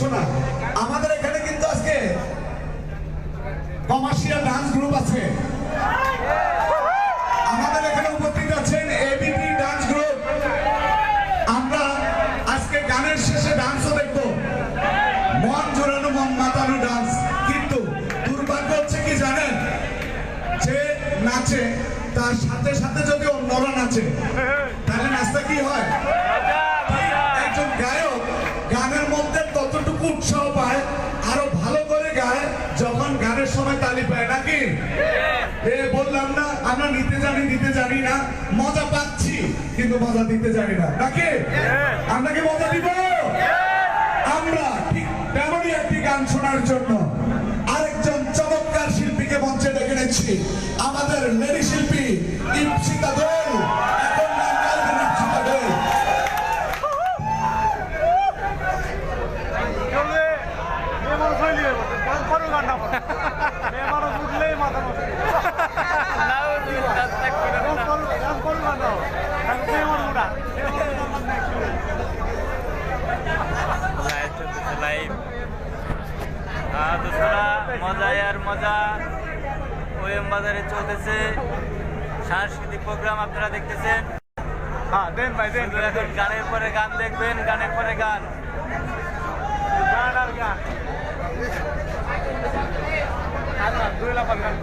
ঘোষণা আমাদের এখানে কিন্তু আজকে কমার্শিয়াল ডান্স গ্রুপ আছে। আমাদের এখানে উপস্থিত আছেন এবিপি ডান্স গ্রুপ আমরা আজকে গানের শেষে ডান্সও দেখব। মন জোরানো, মন মাতানো ডান্স কিন্তু দুর্ভাগ্য হচ্ছে কি জানেন? যে নাচে, তার সাথে সাথে যদি অন্যরা নাচে মজা পাচ্ছি। কিন্তু মজা দিতে জানি না। নাকি আমরা কি মজা দিব? আমরা ঠিক তেমনই একটি গান শোনার জন্য আরেকজন চমৎকার শিল্পীকে মঞ্চে ডেকে নিচ্ছি আমাদের লেডি শিল্পী ইপসিতা দোল এখন গান গাইবেন ইপসিতা দোল চলবে মেয়ে মানুষ হইলে গান করো গান না করো। মেয়ে মানুষ উঠলেই মাথা নষ্ট গান করো গান করো গান না করো। গান মেয়ে মানুষ উঠা মেয়ে মানুষ উঠা, গান নাই, কি বলব? লাইভ চলতেছে লাইভ আহ, মজায় আর মজা। ওএম বাজারে চলতেছে। সাংস্কৃতিক প্রোগ্রাম আপনারা দেখতেছেন। হ্যাঁ দেন ভাই দেন। এখন গানের পরে গান দেখবেন গানের পরে গান। গান আর গান। গান দুই লাফার গান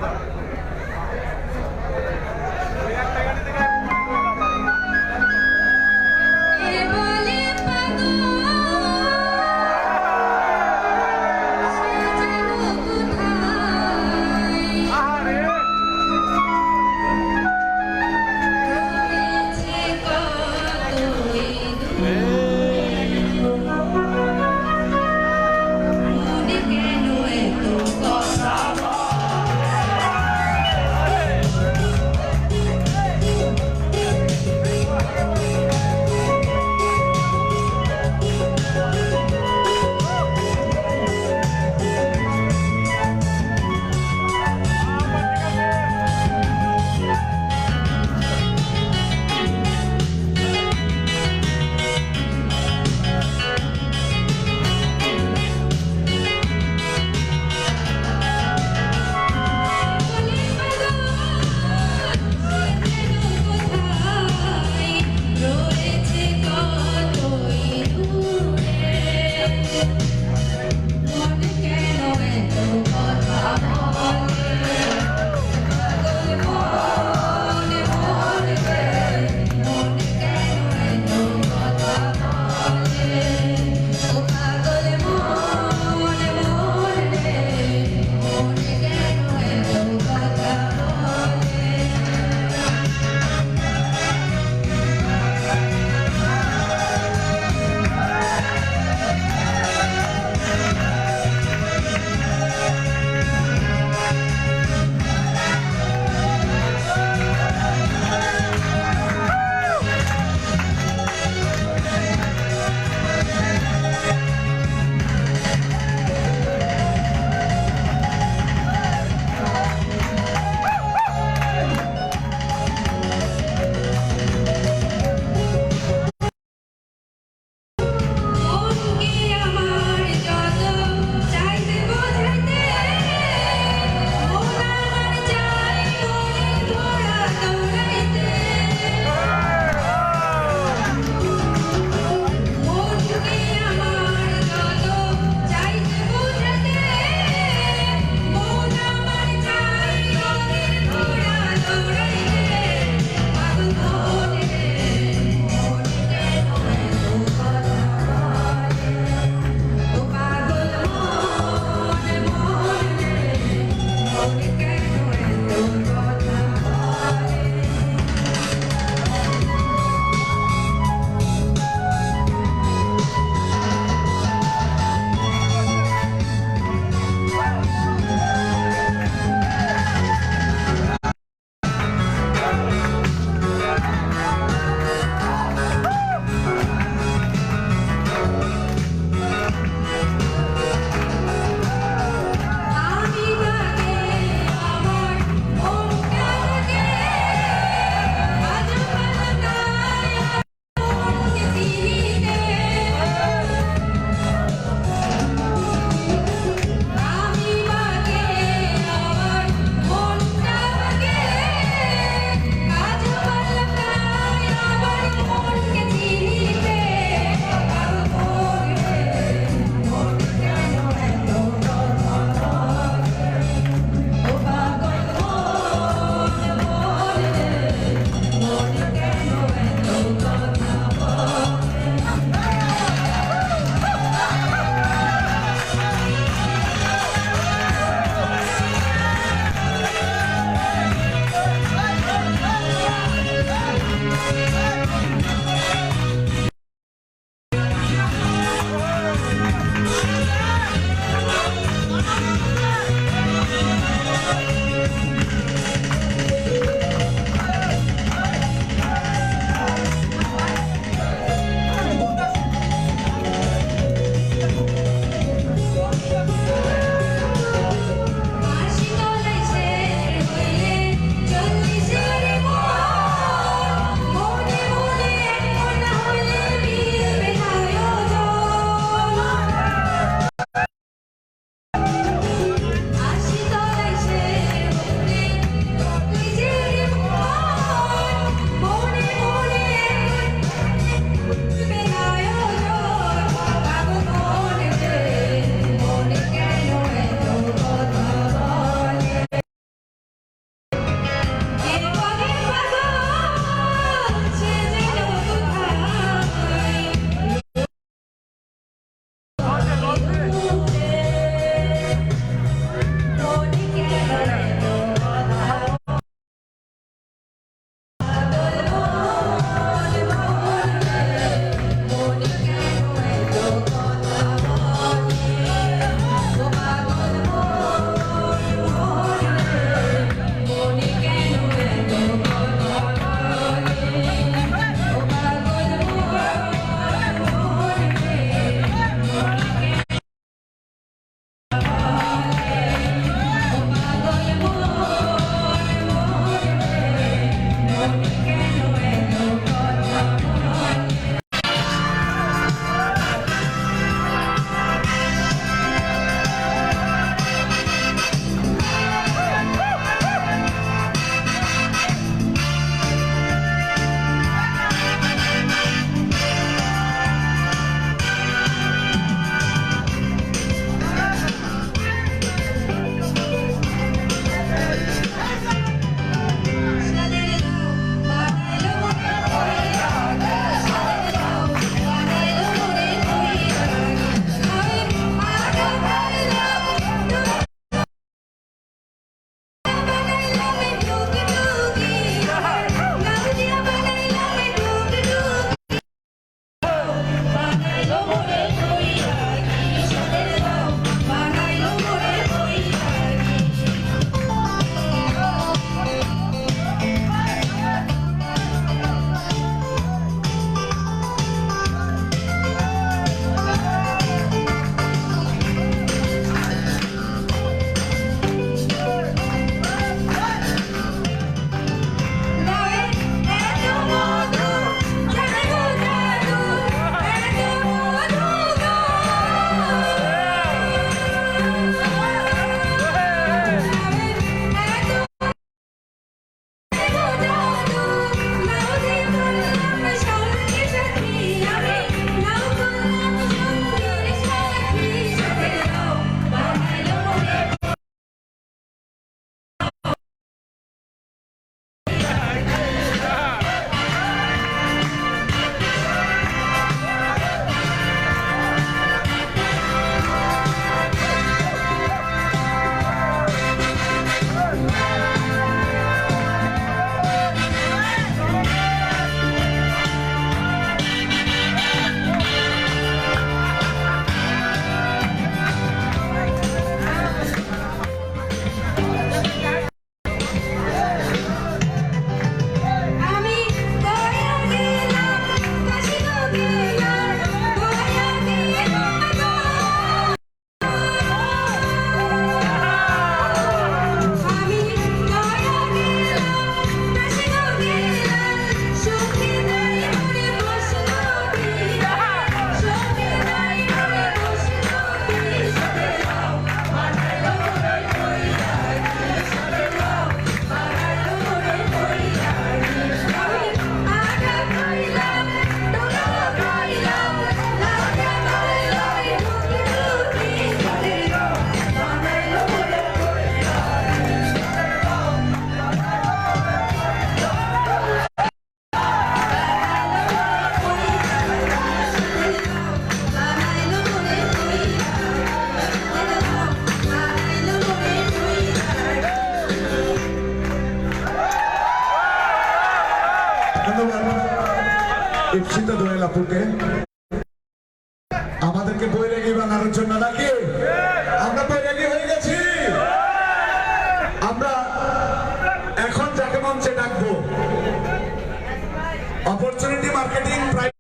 opportunity marketing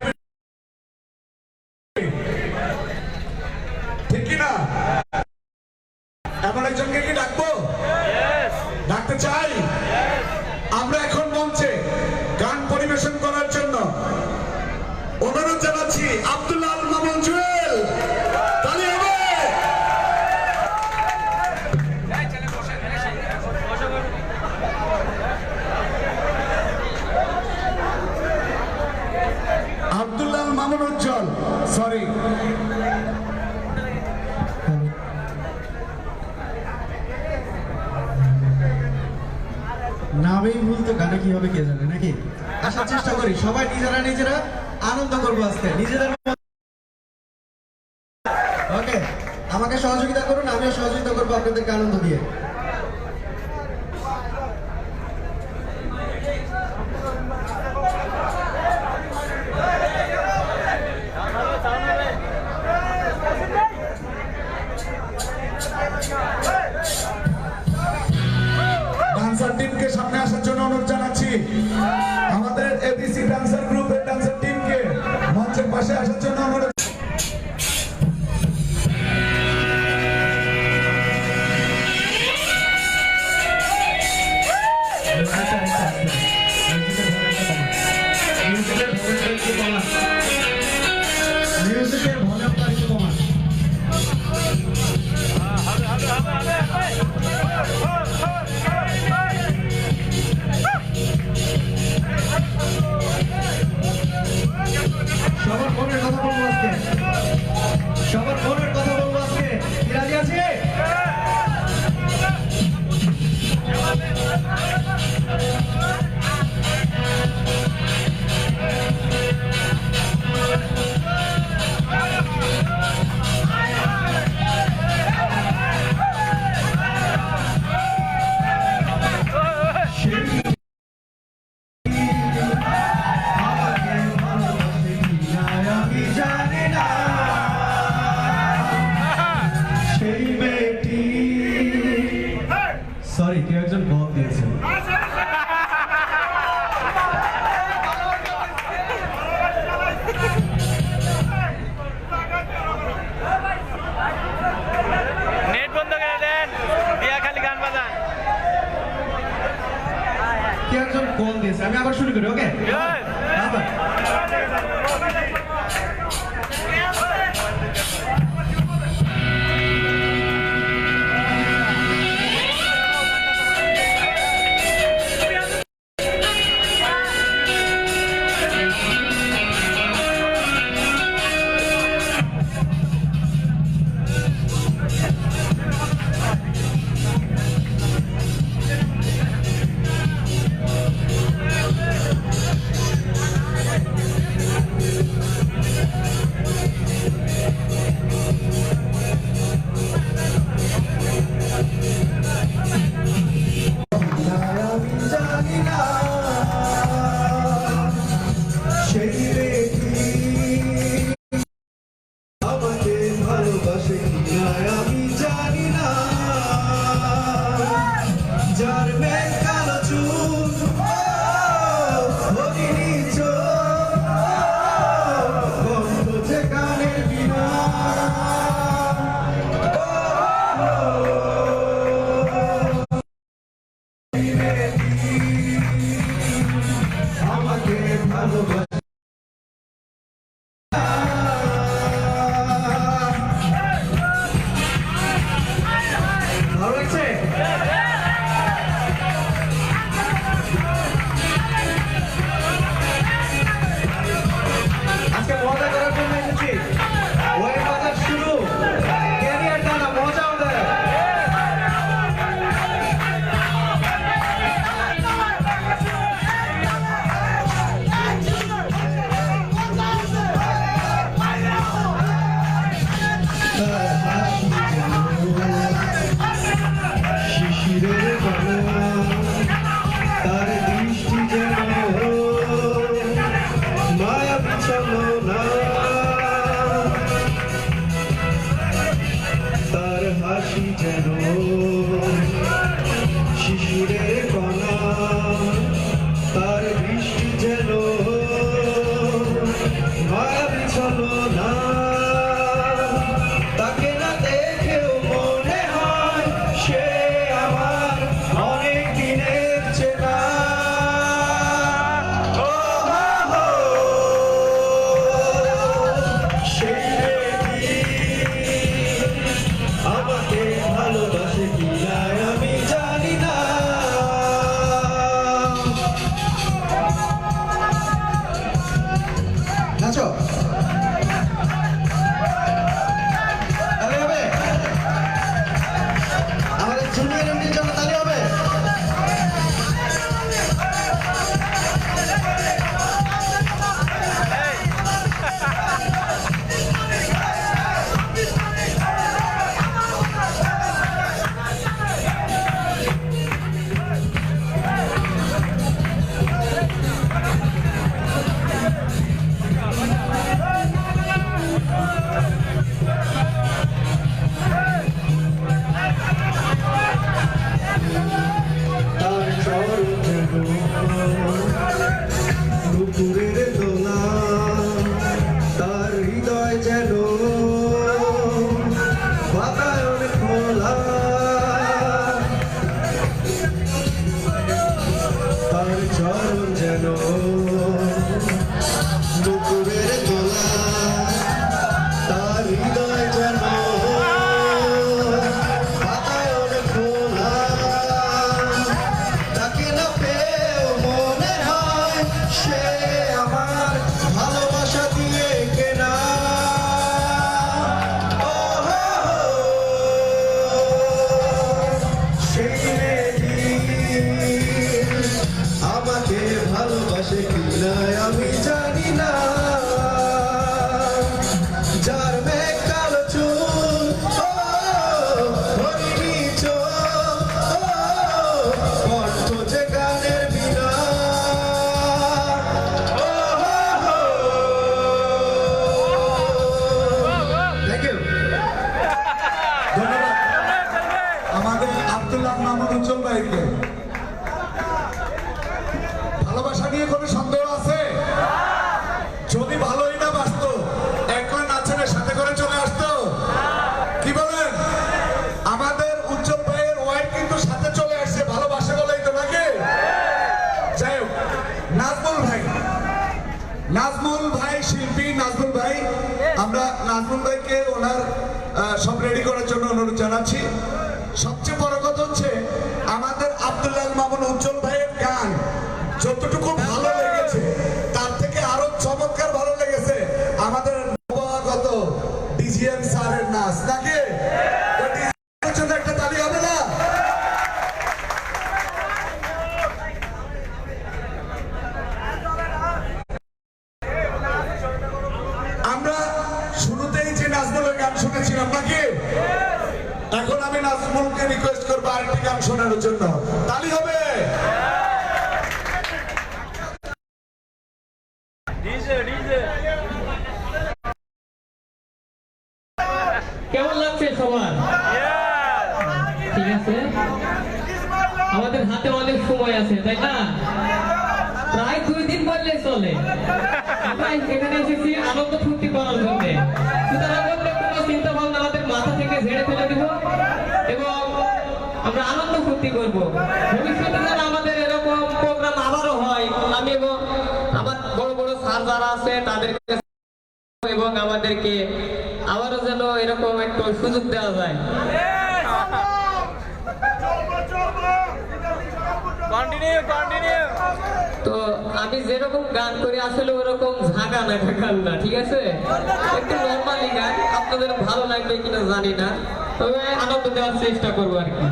আনন্দ করব আজকে, নিজেদের ওকে আমাকে সহযোগিতা করুন, আমিও সহযোগিতা করব আপনাদেরকে আনন্দ দিয়ে। ডান্সার টিমকে সামনে আসার জন্য অনুরোধ জানাচ্ছি। কোনো সন্দেহ আছে? যদি ভালোই না সাথে করে চলে কি বলেন? আমাদের উজ্জ্বল ভাইয়ের ওয়াইফ কিন্তু সাথে চলে আসছে, ভালোবাসে বলেই তো নাকি? যাই হোক, নাজমুল ভাই। নাজমুল ভাই শিল্পী, নাজমুল ভাই। আমরা নাজমুল ভাইকে ওনার সব রেডি করার জন্য অনুরোধ জানাচ্ছি। সবচেয়ে বড় কথা হচ্ছে গান শুনেছিলাম নাকি? এখন আমি নাজমুলকে রিকোয়েস্ট করব আরেকটি গান শোনানোর জন্য। তালি হবে? ফুর্তি করব। ভবিষ্যতে যেন আমাদের এরকম প্রোগ্রাম আবারও হয় আমি এবং আমার বড় বড় স্যার যারা আছে তাদেরকে এবং আমাদেরকে আবারও যেন এরকম একটু সুযোগ দেওয়া যায়। তো আমি যেরকম গান করি আসলে ওরকম ঝাঁকা নাকা গান না ঠিক আছে? একটু নর্মালি গান আপনাদের ভালো লাগবে কিনা জানি না। তবে আনন্দ দেওয়ার চেষ্টা করব আর কি।